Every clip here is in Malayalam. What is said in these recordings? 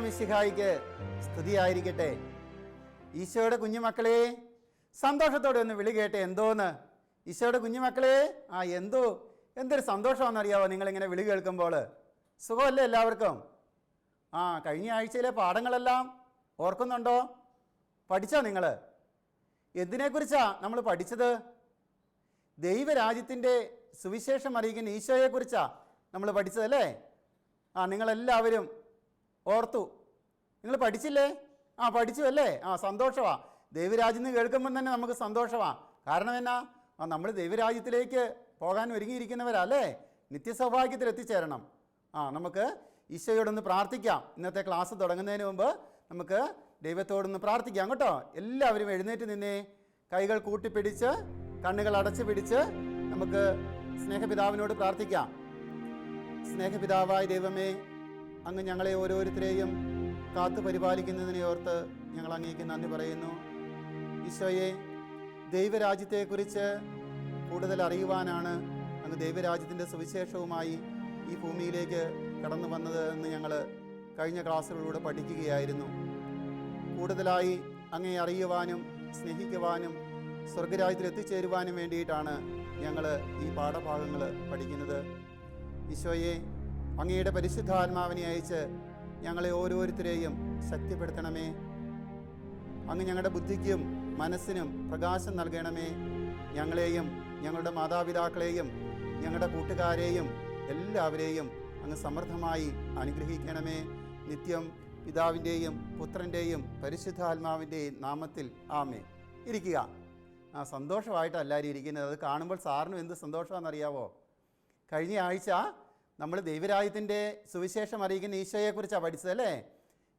ഈശോ മിശിഹായിക്ക് സ്തുതിയായിരിക്കട്ടെ. ഈശോയുടെ കുഞ്ഞുമക്കളെ സന്തോഷത്തോടെ ഒന്ന് വിളി കേട്ടെ എന്തോന്ന്? ഈശോയുടെ കുഞ്ഞുമക്കളെ ആ എന്തോ? എന്തൊരു സന്തോഷമാണെന്നറിയാവോ നിങ്ങളിങ്ങനെ വിളി കേൾക്കുമ്പോൾ? സുഖമല്ലേ എല്ലാവർക്കും? ആ കഴിഞ്ഞ ആഴ്ചയിലെ പാഠങ്ങളെല്ലാം ഓർക്കുന്നുണ്ടോ? പഠിച്ചോ നിങ്ങൾ? എന്തിനെക്കുറിച്ചാണ് നമ്മൾ പഠിച്ചത്? ദൈവരാജ്യത്തിന്റെ സുവിശേഷം അറിയിക്കുന്ന ഈശോയെക്കുറിച്ചാണ് നമ്മൾ പഠിച്ചതല്ലേ? ആ നിങ്ങളെല്ലാവരും ഓർത്തു. നിങ്ങൾ പഠിച്ചില്ലേ? ആ പഠിച്ചു അല്ലേ? ആ സന്തോഷമാ ദൈവരാജ്യം എന്ന് കേൾക്കുമ്പോൾ തന്നെ നമുക്ക് സന്തോഷമാ കാരണം എന്നാ? ആ നമ്മൾ ദൈവരാജ്യത്തിലേക്ക് പോകാൻ ഒരുങ്ങിയിരിക്കുന്നവരാ അല്ലേ? നിത്യസൗഭാഗ്യത്തിൽ എത്തിച്ചേരണം ആ നമുക്ക് ഈശോയോടൊന്ന് പ്രാർത്ഥിക്കാം. ഇന്നത്തെ ക്ലാസ് തുടങ്ങുന്നതിന് മുമ്പ് നമുക്ക് ദൈവത്തോടൊന്ന് പ്രാർത്ഥിക്കാം കേട്ടോ. എല്ലാവരും എഴുന്നേറ്റ് നിന്നേ. കൈകൾ കൂട്ടിപ്പിടിച്ച് കണ്ണുകൾ അടച്ചു പിടിച്ച് നമുക്ക് സ്നേഹപിതാവിനോട് പ്രാർത്ഥിക്കാം. സ്നേഹപിതാവായ ദൈവമേ അങ്ങ് ഞങ്ങളെ ഓരോരുത്തരെയും കാത്തു പരിപാലിക്കുന്നതിനെ ഓർത്ത് ഞങ്ങൾ അങ്ങേക്ക് നന്ദി പറയുന്നു. ഈശോയെ ദൈവരാജ്യത്തെക്കുറിച്ച് കൂടുതൽ അറിയുവാനാണ് അങ്ങ് ദൈവരാജ്യത്തിന്റെ സുവിശേഷവുമായി ഈ ഭൂമിയിലേക്ക് കടന്നു വന്നത് എന്ന് ഞങ്ങൾ കഴിഞ്ഞ ക്ലാസ്സുകളിലൂടെ പഠിക്കുകയായിരുന്നു. കൂടുതലായി അങ്ങേ അറിയുവാനും സ്നേഹിക്കുവാനും സ്വർഗരാജ്യത്തിൽ എത്തിച്ചേരുവാനും വേണ്ടിയിട്ടാണ് ഞങ്ങൾ ഈ പാഠഭാഗങ്ങൾ പഠിക്കുന്നത്. ഈശോയെ അങ്ങയുടെ പരിശുദ്ധാത്മാവിനെ അയച്ച് ഞങ്ങളെ ഓരോരുത്തരെയും ശക്തിപ്പെടുത്തണമേ. അങ്ങ് ഞങ്ങളുടെ ബുദ്ധിക്കും മനസ്സിനും പ്രകാശം നൽകണമേ. ഞങ്ങളെയും ഞങ്ങളുടെ മാതാപിതാക്കളെയും ഞങ്ങളുടെ കൂട്ടുകാരെയും എല്ലാവരെയും അങ്ങ് സമൃദ്ധമായി അനുഗ്രഹിക്കണമേ. നിത്യം പിതാവിന്റെയും പുത്രന്റെയും പരിശുദ്ധാത്മാവിന്റെയും നാമത്തിൽ ആമേ ഇരിക്കുക. ആ സന്തോഷമായിട്ടല്ലാരും ഇരിക്കുന്നത്. അത് കാണുമ്പോൾ സാറിനും എന്ത് സന്തോഷമാണെന്നറിയാവോ? കഴിഞ്ഞ ആഴ്ച നമ്മൾ ദൈവരാജ്യത്തിന്റെ സുവിശേഷം അറിയിക്കുന്ന ഈശോയെക്കുറിച്ചാണ് പഠിച്ചത് അല്ലേ?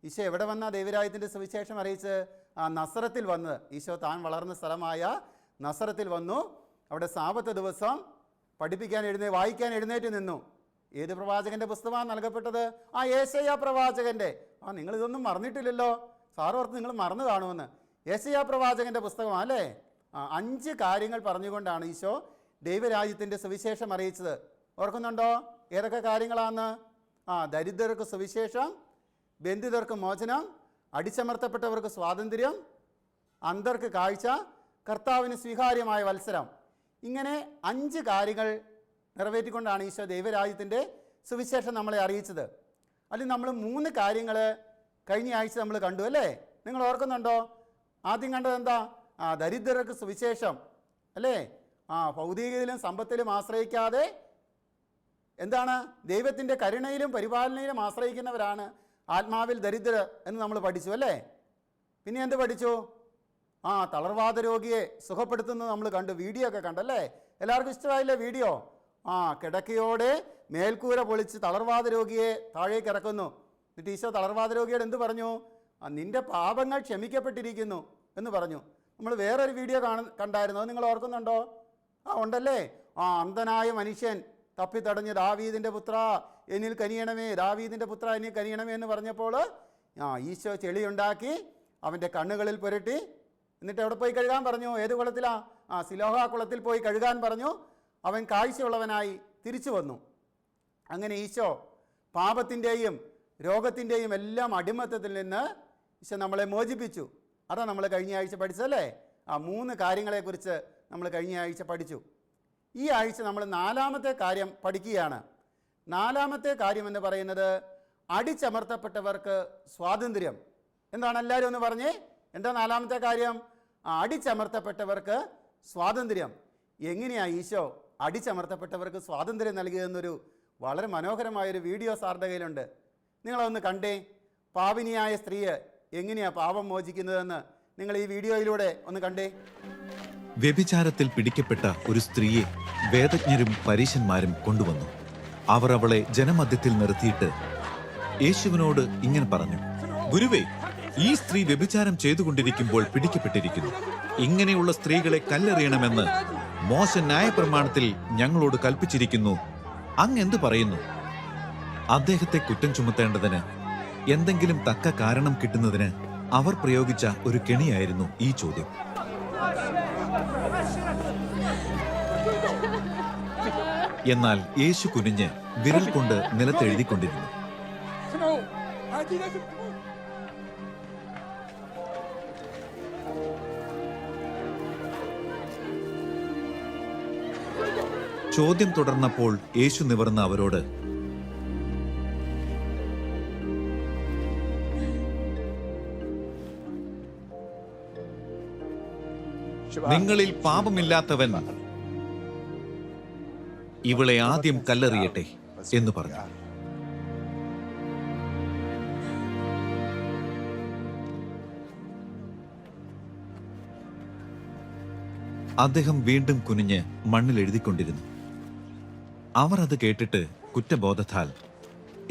ഈശോ എവിടെ വന്നാൽ ദൈവരാജ്യത്തിന്റെ സുവിശേഷം അറിയിച്ച്? ആ നസറത്തിൽ വന്ന്. ഈശോ താൻ വളർന്ന സ്ഥലമായ നസറത്തിൽ വന്നു. അവിടെ സാപത്ത് ദിവസം പഠിപ്പിക്കാൻ എഴുന്നേ വായിക്കാൻ എഴുന്നേറ്റ് നിന്നു. ഏത് പ്രവാചകന്റെ പുസ്തകമാണ് നൽകപ്പെട്ടത്? ആ ഏശയ്യ പ്രവാചകന്റെ ആ നിങ്ങൾ ഇതൊന്നും മറന്നിട്ടില്ലല്ലോ. സാറ് ഓർത്ത് നിങ്ങൾ മറന്നു കാണുമെന്ന്. ഏശയ്യ പ്രവാചകന്റെ പുസ്തകമാണ് അല്ലേ? ആ അഞ്ച് കാര്യങ്ങൾ പറഞ്ഞുകൊണ്ടാണ് ഈശോ ദൈവരാജ്യത്തിന്റെ സുവിശേഷം അറിയിച്ചത്. ഓർക്കുന്നുണ്ടോ? ഏതൊക്കെ കാര്യങ്ങളാണ്? ആ ദരിദ്രർക്ക് സുവിശേഷം ബന്ധിതർക്ക് മോചനം അടിച്ചമർത്തപ്പെട്ടവർക്ക് സ്വാതന്ത്ര്യം അന്തർക്ക് കാഴ്ച കർത്താവിന് സ്വീകാര്യമായ വത്സരം. ഇങ്ങനെ അഞ്ച് കാര്യങ്ങൾ നിറവേറ്റിക്കൊണ്ടാണ് ഈശോ ദൈവരാജ്യത്തിന്റെ സുവിശേഷം നമ്മളെ അറിയിച്ചത്. അതിൽ നമ്മൾ മൂന്ന് കാര്യങ്ങൾ കഴിഞ്ഞ ആഴ്ച നമ്മൾ കണ്ടു അല്ലേ? നിങ്ങൾ ഓർക്കുന്നുണ്ടോ? ആദ്യം കണ്ടത് എന്താ? ആ ദരിദ്രർക്ക് സുവിശേഷം അല്ലേ? ആ ഭൗതികയിലും സമ്പത്തിലും ആശ്രയിക്കാതെ എന്താണ്? ദൈവത്തിന്റെ കരുണയിലും പരിപാലനയിലും ആശ്രയിക്കുന്നവരാണ് ആത്മാവിൽ ദരിദ്രർ എന്ന് നമ്മൾ പഠിച്ചു അല്ലേ? പിന്നെ എന്ത് പഠിച്ചു? ആ തളർവാദ രോഗിയെ സുഖപ്പെടുത്തുന്നത് നമ്മൾ കണ്ടു വീഡിയോ ഒക്കെ കണ്ടല്ലേ എല്ലാവർക്കും ഇഷ്ടമായില്ലേ വീഡിയോ? ആ കിടക്കയോടെ മേൽക്കൂര പൊളിച്ച് തളർവാദ രോഗിയെ താഴേക്ക് ഇറക്കുന്നു. എന്നിട്ട് ഈശോ തളർവാദ രോഗിയോട് എന്ത് പറഞ്ഞു? ആ നിന്റെ പാപങ്ങൾ ക്ഷമിക്കപ്പെട്ടിരിക്കുന്നു എന്ന് പറഞ്ഞു. നമ്മൾ വേറൊരു വീഡിയോ കാണ കണ്ടായിരുന്നു നിങ്ങൾ ഓർക്കുന്നുണ്ടോ? ആ ഉണ്ടല്ലേ? ആ അന്ധനായ മനുഷ്യൻ തപ്പിത്തടഞ്ഞ് ദാവീദിന്റെ പുത്ര എന്നിൽ കനിയണമേ ദാവീദിന്റെ പുത്ര എന്നിൽ കനിയണമേ എന്ന് പറഞ്ഞപ്പോൾ ആ ഈശോ ചെളിയുണ്ടാക്കി അവന്റെ കണ്ണുകളിൽ പുരട്ടി. എന്നിട്ട് എവിടെ പോയി കഴുകാൻ പറഞ്ഞു? ഏത് കുളത്തിലാ? ആ സിലോഹ കുളത്തിൽ പോയി കഴുകാൻ പറഞ്ഞു. അവൻ കാഴ്ചയുള്ളവനായി തിരിച്ചു വന്നു. അങ്ങനെ ഈശോ പാപത്തിന്റെയും രോഗത്തിന്റെയും എല്ലാം അടിമത്തത്തിൽ നിന്ന് ഈശോ നമ്മളെ മോചിപ്പിച്ചു. അതാ നമ്മൾ കഴിഞ്ഞ ആഴ്ച പഠിച്ചതല്ലേ? ആ മൂന്ന് കാര്യങ്ങളെക്കുറിച്ച് നമ്മൾ കഴിഞ്ഞ ആഴ്ച പഠിച്ചു. ഈ ആഴ്ച നമ്മൾ നാലാമത്തെ കാര്യം പഠിക്കുകയാണ്. നാലാമത്തെ കാര്യം എന്ന് പറയുന്നത് അടിച്ചമർത്തപ്പെട്ടവർക്ക് സ്വാതന്ത്ര്യം. എന്താണ് എല്ലാവരും ഒന്ന് പറഞ്ഞേ? എന്താ നാലാമത്തെ കാര്യം? അടിച്ചമർത്തപ്പെട്ടവർക്ക് സ്വാതന്ത്ര്യം. എങ്ങനെയാ ഈശോ അടിച്ചമർത്തപ്പെട്ടവർക്ക് സ്വാതന്ത്ര്യം നൽകിയതെന്നൊരു വളരെ മനോഹരമായൊരു വീഡിയോ സാറിന്റെ കയ്യിലുണ്ട്. നിങ്ങളൊന്ന് കണ്ടേ. പാവിനിയായ സ്ത്രീയെ എങ്ങനെയാ പാപം മോചിക്കുന്നതെന്ന് നിങ്ങൾ ഈ വീഡിയോയിലൂടെ ഒന്ന് കണ്ടേ. വ്യഭിചാരത്തിൽ പിടിക്കപ്പെട്ട ഒരു സ്ത്രീയെ വേദജ്ഞരും പരീശന്മാരും കൊണ്ടുവന്നു. അവർ അവളെ ജനമധ്യത്തിൽ നിർത്തിയിട്ട് യേശുവിനോട് ഇങ്ങനെ പറഞ്ഞു ഗുരുവേ ഈ സ്ത്രീ വ്യഭിചാരം ചെയ്തുകൊണ്ടിരിക്കുമ്പോൾ പിടിക്കപ്പെട്ടിരിക്കുന്നു. ഇങ്ങനെയുള്ള സ്ത്രീകളെ കല്ലെറിയണമെന്ന് മോശ ന്യായപ്രമാണത്തിൽ ഞങ്ങളോട് കൽപ്പിച്ചിരിക്കുന്നു. അങ്ങ് എന്തു പറയുന്നു? അദ്ദേഹത്തെ കുറ്റം ചുമത്തേണ്ടതിന് എന്തെങ്കിലും തക്ക കാരണം കിട്ടുന്നതിന് അവർ പ്രയോഗിച്ച ഒരു കെണിയായിരുന്നു ഈ ചോദ്യം. എന്നാൽ യേശു കുനിഞ്ഞ് വിരൽ കൊണ്ട് നിലത്തെഴുതിക്കൊണ്ടിരുന്നു. ചോദ്യം തുടർന്നപ്പോൾ യേശു നിവർന്ന അവരോട് നിങ്ങളിൽ പാപമില്ലാത്തവൻ ഇവളെ ആദ്യം കല്ലെറിയട്ടെ എന്ന് പറഞ്ഞു. അദ്ദേഹം വീണ്ടും കുനിഞ്ഞ് മണ്ണിൽ എഴുതിക്കൊണ്ടിരുന്നു. അവർ അത് കേട്ടിട്ട് കുറ്റബോധത്താൽ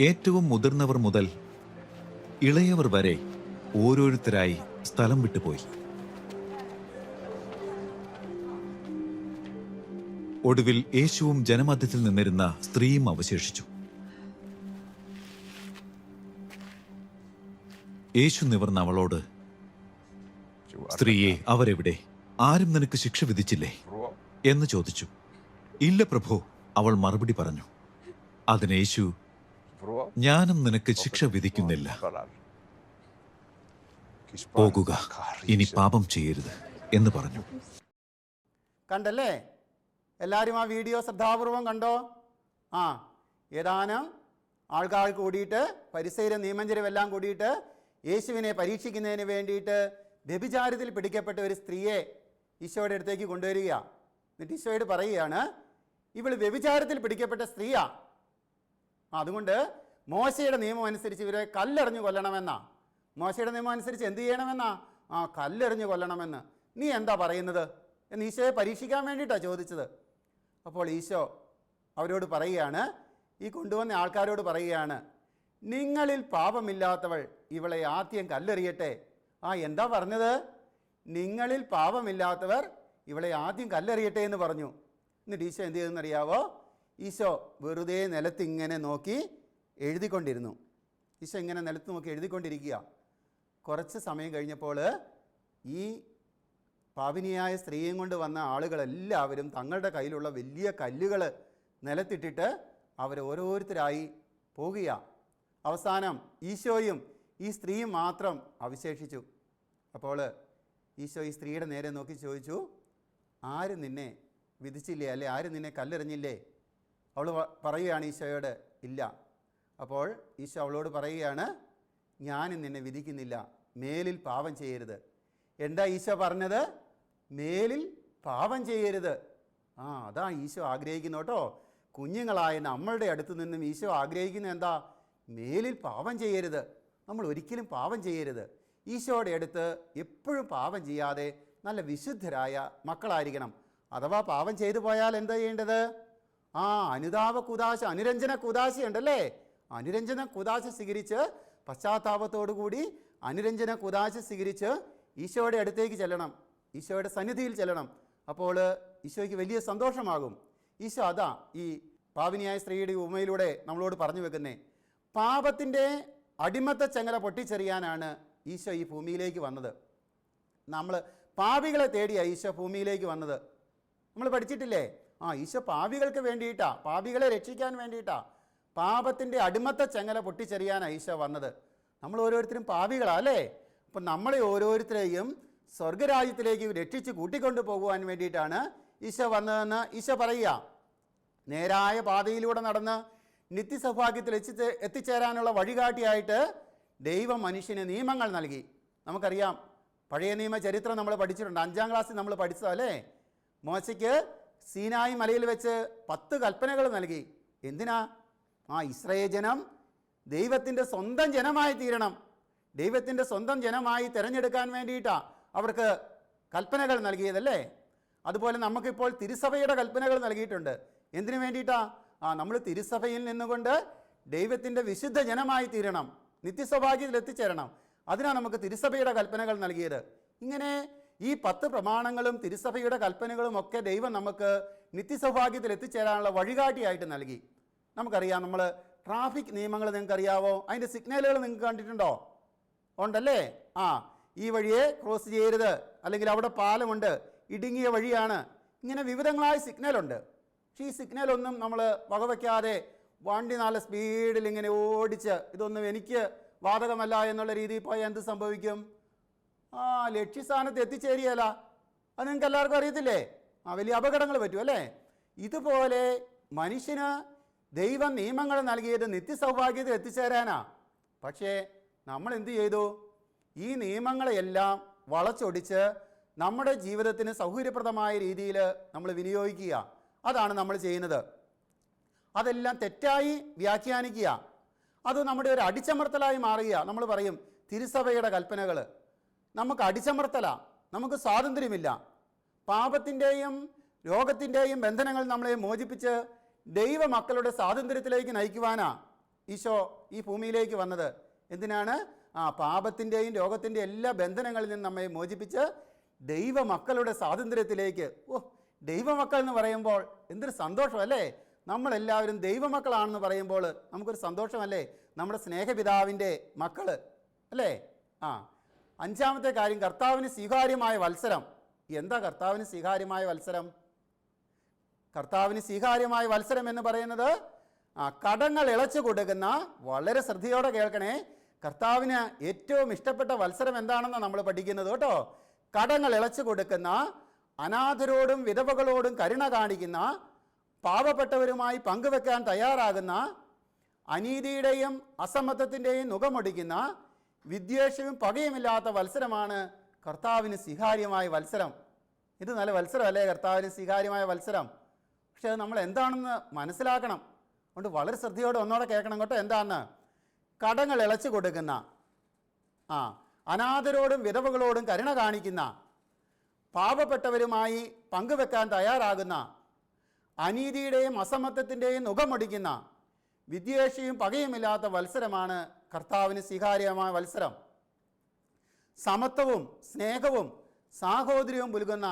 ഏറ്റവും മുതിർന്നവർ മുതൽ ഇളയവർ വരെ ഓരോരുത്തരായി സ്ഥലം വിട്ടുപോയി. ഒടുവിൽ യേശുവും ജനമധ്യത്തിൽ നിന്നിരുന്ന സ്ത്രീയും അവശേഷിച്ചു. യേശു നിവർന്ന അവളോട് സ്ത്രീയെ അവരെവിടെ? ആരും നിനക്ക് ശിക്ഷ വിധിച്ചില്ലേ? എന്ന് ചോദിച്ചു. ഇല്ല പ്രഭു അവൾ മറുപടി പറഞ്ഞു. അതിന് യേശു ഞാനും നിനക്ക് ശിക്ഷ വിധിക്കുന്നില്ല. പോകുക ഇനി പാപം ചെയ്യരുത് എന്ന് പറഞ്ഞു. കണ്ടല്ലേ? എല്ലാവരും ആ വീഡിയോ ശ്രദ്ധാപൂർവം കണ്ടോ? ആ ഏതാനും ആൾക്കാർ കൂടിയിട്ട് പരിസര നിയമഞ്ചരും എല്ലാം കൂടിയിട്ട് യേശുവിനെ പരീക്ഷിക്കുന്നതിന് വേണ്ടിയിട്ട് വ്യഭിചാരത്തിൽ പിടിക്കപ്പെട്ട ഒരു സ്ത്രീയെ ഈശോയുടെ അടുത്തേക്ക് കൊണ്ടുവരിക. എന്നിട്ട് ഈശോയോട് പറയുകയാണ് ഇവൾ വ്യഭിചാരത്തിൽ പിടിക്കപ്പെട്ട സ്ത്രീയാ. അതുകൊണ്ട് മോശയുടെ നിയമം അനുസരിച്ച് ഇവരെ കല്ലെറിഞ്ഞു കൊല്ലണമെന്നാ. മോശയുടെ നിയമം അനുസരിച്ച് എന്ത് ചെയ്യണമെന്നാ? ആ കല്ലെറിഞ്ഞു കൊല്ലണമെന്ന്. നീ എന്താ പറയുന്നത്? എന്ന് ഈശോയെ പരീക്ഷിക്കാൻ വേണ്ടിയിട്ടാണ് ചോദിച്ചത്. അപ്പോൾ ഈശോ അവരോട് പറയുകയാണ് ഈ കൊണ്ടുവന്ന ആൾക്കാരോട് പറയുകയാണ് നിങ്ങളിൽ പാപമില്ലാത്തവൾ ഇവളെ ആദ്യം കല്ലെറിയട്ടെ. ആ എന്താ പറഞ്ഞത്? നിങ്ങളിൽ പാപമില്ലാത്തവർ ഇവളെ ആദ്യം കല്ലെറിയട്ടെ എന്ന് പറഞ്ഞു. എന്നിട്ട് ഈശോ എന്ത് ചെയ്തെന്നറിയാവോ ഈശോ വെറുതെ നിലത്തിങ്ങനെ നോക്കി എഴുതിക്കൊണ്ടിരുന്നു. ഈശോ ഇങ്ങനെ നിലത്ത് നോക്കി എഴുതിക്കൊണ്ടിരിക്കുക. കുറച്ച് സമയം കഴിഞ്ഞപ്പോൾ ഈ പാപിനിയായ സ്ത്രീയും കൊണ്ട് വന്ന ആളുകളെല്ലാവരും തങ്ങളുടെ കയ്യിലുള്ള വലിയ കല്ലുകൾ നിലത്തിട്ടിട്ട് അവർ ഓരോരുത്തരായി പോകുക അവസാനം ഈശോയും ഈ സ്ത്രീയും മാത്രം അവശേഷിച്ചു. അപ്പോൾ ഈശോ ഈ സ്ത്രീയുടെ നേരെ നോക്കി ചോദിച്ചു ആരും നിന്നെ വിധിച്ചില്ലേ? അല്ലെ ആരും നിന്നെ കല്ലെറിഞ്ഞില്ലേ? അവൾ പറയുകയാണ് ഈശോയോട് ഇല്ല. അപ്പോൾ ഈശോ അവളോട് പറയുകയാണ് ഞാനും നിന്നെ വിധിക്കുന്നില്ല. മേലിൽ പാപം ചെയ്യരുത്. എന്താ ഈശോ പറഞ്ഞത്? മേലിൽ പാപം ചെയ്യരുത്. ആ അതാ ഈശോ ആഗ്രഹിക്കുന്നു കേട്ടോ. കുഞ്ഞുങ്ങളായ നമ്മളുടെ അടുത്ത് നിന്നും ഈശോ ആഗ്രഹിക്കുന്ന എന്താ? മേലിൽ പാപം ചെയ്യരുത്. നമ്മൾ ഒരിക്കലും പാപം ചെയ്യരുത്. ഈശോയുടെ അടുത്ത് എപ്പോഴും പാപം ചെയ്യാതെ നല്ല വിശുദ്ധരായ മക്കളായിരിക്കണം. അഥവാ പാപം ചെയ്തു പോയാൽ എന്താ ചെയ്യേണ്ടത്? ആ അനുതാപ കുദാശ അനുരഞ്ജന കുദാശ ഉണ്ടല്ലേ അനുരഞ്ജന കുദാശ സ്വീകരിച്ച് പശ്ചാത്താപത്തോടു കൂടി അനുരഞ്ജന കുദാശ സ്വീകരിച്ച് ഈശോയുടെ അടുത്തേക്ക് ചെല്ലണം. ഈശോയുടെ സന്നിധിയിൽ ചെല്ലണം. അപ്പോൾ ഈശോയ്ക്ക് വലിയ സന്തോഷമാകും. ഈശോ അതാ ഈ പാവിനിയായ സ്ത്രീയുടെ ഉപമയിലൂടെ നമ്മളോട് പറഞ്ഞു വെക്കുന്നേ. പാപത്തിന്റെ അടിമത്ത ചങ്ങല പൊട്ടിച്ചെറിയാനാണ് ഈശോ ഈ ഭൂമിയിലേക്ക് വന്നത്. നമ്മൾ പാവികളെ തേടിയാണ് ഈശോ ഭൂമിയിലേക്ക് വന്നത്. നമ്മൾ പഠിച്ചിട്ടില്ലേ? ആ ഈശോ പാവികൾക്ക് വേണ്ടിയിട്ടാ പാവികളെ രക്ഷിക്കാൻ വേണ്ടിയിട്ടാ പാപത്തിന്റെ അടിമത്ത ചങ്ങല പൊട്ടിച്ചെറിയാനാണ് ഈശോ വന്നത്. നമ്മൾ ഓരോരുത്തരും പാപികളാ അല്ലേ? അപ്പം നമ്മളെ ഓരോരുത്തരെയും സ്വർഗരാജ്യത്തിലേക്ക് രക്ഷിച്ച് കൂട്ടിക്കൊണ്ടു പോകുവാൻ വേണ്ടിയിട്ടാണ് ഈശോ വന്നതെന്ന് ഈശോ പറയുക. നേരായ പാതയിലൂടെ നടന്ന് നിത്യസൗഭാഗ്യത്തിൽ എത്തി എത്തിച്ചേരാനുള്ള വഴികാട്ടിയായിട്ട് ദൈവം മനുഷ്യന് നിയമങ്ങൾ നൽകി. നമുക്കറിയാം പഴയ നിയമ ചരിത്രം നമ്മൾ പഠിച്ചിട്ടുണ്ട്. അഞ്ചാം ക്ലാസ്സിൽ നമ്മൾ പഠിച്ചതല്ലേ മോശയ്ക്ക് സീനായി മലയിൽ വെച്ച് പത്ത് കൽപ്പനകൾ നൽകി. എന്തിനാ? ആ ഇസ്രയേൽ ജനം ദൈവത്തിന്റെ സ്വന്തം ജനമായി തീരണം ദൈവത്തിന്റെ സ്വന്തം ജനമായി തിരഞ്ഞെടുക്കാൻ വേണ്ടിയിട്ടാണ് അവർക്ക് കൽപ്പനകൾ നൽകിയതല്ലേ? അതുപോലെ നമുക്കിപ്പോൾ തിരുസഭയുടെ കൽപ്പനകൾ നൽകിയിട്ടുണ്ട്. എന്തിനു വേണ്ടിയിട്ടാ? ആ നമ്മൾ തിരുസഭയിൽ നിന്നുകൊണ്ട് ദൈവത്തിന്റെ വിശുദ്ധ ജനമായി തീരണം. നിത്യസൗഭാഗ്യത്തിൽ എത്തിച്ചേരണം. അതിനാണ് നമുക്ക് തിരുസഭയുടെ കൽപ്പനകൾ നൽകിയത്. ഇങ്ങനെ ഈ പത്ത് പ്രമാണങ്ങളും തിരുസഭയുടെ കൽപ്പനകളും ഒക്കെ ദൈവം നമുക്ക് നിത്യസൗഭാഗ്യത്തിൽ എത്തിച്ചേരാനുള്ള വഴികാട്ടിയായിട്ട് നൽകി. നമുക്കറിയാം നമ്മൾ ട്രാഫിക് നിയമങ്ങൾ നിങ്ങൾക്കറിയാവോ? അതിന്റെ സിഗ്നലുകൾ നിങ്ങൾക്ക് കണ്ടിട്ടുണ്ടോ? ഉണ്ടല്ലേ? ആ ഈ വഴിയെ ക്രോസ് ചെയ്യരുത്. അല്ലെങ്കിൽ അവിടെ പാലമുണ്ട്. ഇടുങ്ങിയ വഴിയാണ്. ഇങ്ങനെ വിവിധങ്ങളായ സിഗ്നലുണ്ട് പക്ഷേ ഈ സിഗ്നലൊന്നും നമ്മൾ വകവയ്ക്കാതെ വണ്ടി നല്ല സ്പീഡിൽ ഇങ്ങനെ ഓടിച്ച് ഇതൊന്നും എനിക്ക് ബാധകമല്ല എന്നുള്ള രീതിയിൽ പോയാൽ എന്ത് സംഭവിക്കും? ആ ലക്ഷ്യസ്ഥാനത്ത് എത്തിച്ചേരിയല്ല. അത് നിങ്ങൾക്ക് എല്ലാവർക്കും അറിയത്തില്ലേ? ആ വലിയ അപകടങ്ങൾ പറ്റും അല്ലേ? ഇതുപോലെ മനുഷ്യന് ദൈവം നിയമങ്ങൾ നൽകിയത് നിത്യസൗഭാഗ്യത്തിൽ എത്തിച്ചേരാനാ. പക്ഷേ നമ്മൾ എന്ത് ചെയ്തു? ഈ നിയമങ്ങളെയെല്ലാം വളച്ചൊടിച്ച് നമ്മുടെ ജീവിതത്തിന് സൗകര്യപ്രദമായ രീതിയിൽ നമ്മൾ വിനിയോഗിക്കുക. അതാണ് നമ്മൾ ചെയ്യുന്നത്. അതെല്ലാം തെറ്റായി വ്യാഖ്യാനിക്കുക. അത് നമ്മുടെ ഒരു അടിച്ചമർത്തലായി മാറുക. നമ്മൾ പറയും തിരുസഭയുടെ കൽപ്പനകൾ. നമുക്ക് അടിച്ചമർത്തല. നമുക്ക് സ്വാതന്ത്ര്യമില്ല. പാപത്തിന്റെയും രോഗത്തിന്റെയും ബന്ധനങ്ങൾ നമ്മളെ മോചിപ്പിച്ച് ദൈവമക്കളുടെ സ്വാതന്ത്ര്യത്തിലേക്ക് നയിക്കുവാനാ ഈശോ ഈ ഭൂമിയിലേക്ക് വന്നത്. എന്തിനാണ്? ആ പാപത്തിന്റെയും രോഗത്തിന്റെയും എല്ലാ ബന്ധനങ്ങളിൽ നിന്നും നമ്മെ മോചിപ്പിച്ച് ദൈവമക്കളുടെ സ്വാതന്ത്ര്യത്തിലേക്ക്. ഓ ദൈവമക്കൾ എന്ന് പറയുമ്പോൾ എന്തൊരു സന്തോഷമല്ലേ നമ്മളെല്ലാവരും ദൈവമക്കളാണെന്ന് പറയുമ്പോൾ നമുക്കൊരു സന്തോഷമല്ലേ? നമ്മുടെ സ്നേഹപിതാവിന്റെ മക്കൾ അല്ലേ? ആ അഞ്ചാമത്തെ കാര്യം കർത്താവിന് സ്വീകാര്യമായ വത്സരം. എന്താ കർത്താവിന് സ്വീകാര്യമായ വത്സരം? കർത്താവിന് സ്വീകാര്യമായ വത്സരം എന്ന് പറയുന്നത് ആ കടങ്ങൾ ഇളച്ചു കൊടുക്കുന്ന വളരെ ശ്രദ്ധയോടെ കേൾക്കണേ കർത്താവിന് ഏറ്റവും ഇഷ്ടപ്പെട്ട വത്സരം എന്താണെന്ന് നമ്മൾ പഠിക്കുന്നത് കേട്ടോ. കടങ്ങൾ ഇളച്ചു കൊടുക്കുന്ന അനാഥരോടും വിധവകളോടും കരുണ കാണിക്കുന്ന പാവപ്പെട്ടവരുമായി പങ്കുവെക്കാൻ തയ്യാറാകുന്ന അനീതിയുടെയും അസമത്വത്തിന്റെയും നുഖമൊടിക്കുന്ന വിദ്വേഷവും പകയുമില്ലാത്ത വത്സരമാണ് കർത്താവിന് സ്വീകാര്യമായ വത്സരം. ഇത് നല്ല വത്സരമല്ലേ? കർത്താവിന് സ്വീകാര്യമായ വത്സരം. പക്ഷേ അത് നമ്മൾ എന്താണെന്ന് മനസ്സിലാക്കണം. അതുകൊണ്ട് വളരെ ശ്രദ്ധയോടെ ഒന്നോടെ കേൾക്കണം കേട്ടോ. എന്താണെന്ന് കടങ്ങൾ ഇളച്ചു കൊടുക്കുന്ന ആ അനാഥരോടും വിധവകളോടും കരുണ കാണിക്കുന്ന പാവപ്പെട്ടവരുമായി പങ്കുവെക്കാൻ തയ്യാറാകുന്ന അനീതിയുടെയും അസമത്വത്തിന്റെയും മുഖമൊടിക്കുന്ന വിദ്വേഷയും പകയുമില്ലാത്ത വത്സരമാണ് കർത്താവിന് സ്വീകാര്യമായ വത്സരം. സമത്വവും സ്നേഹവും സാഹോദര്യവും പുലുകുന്ന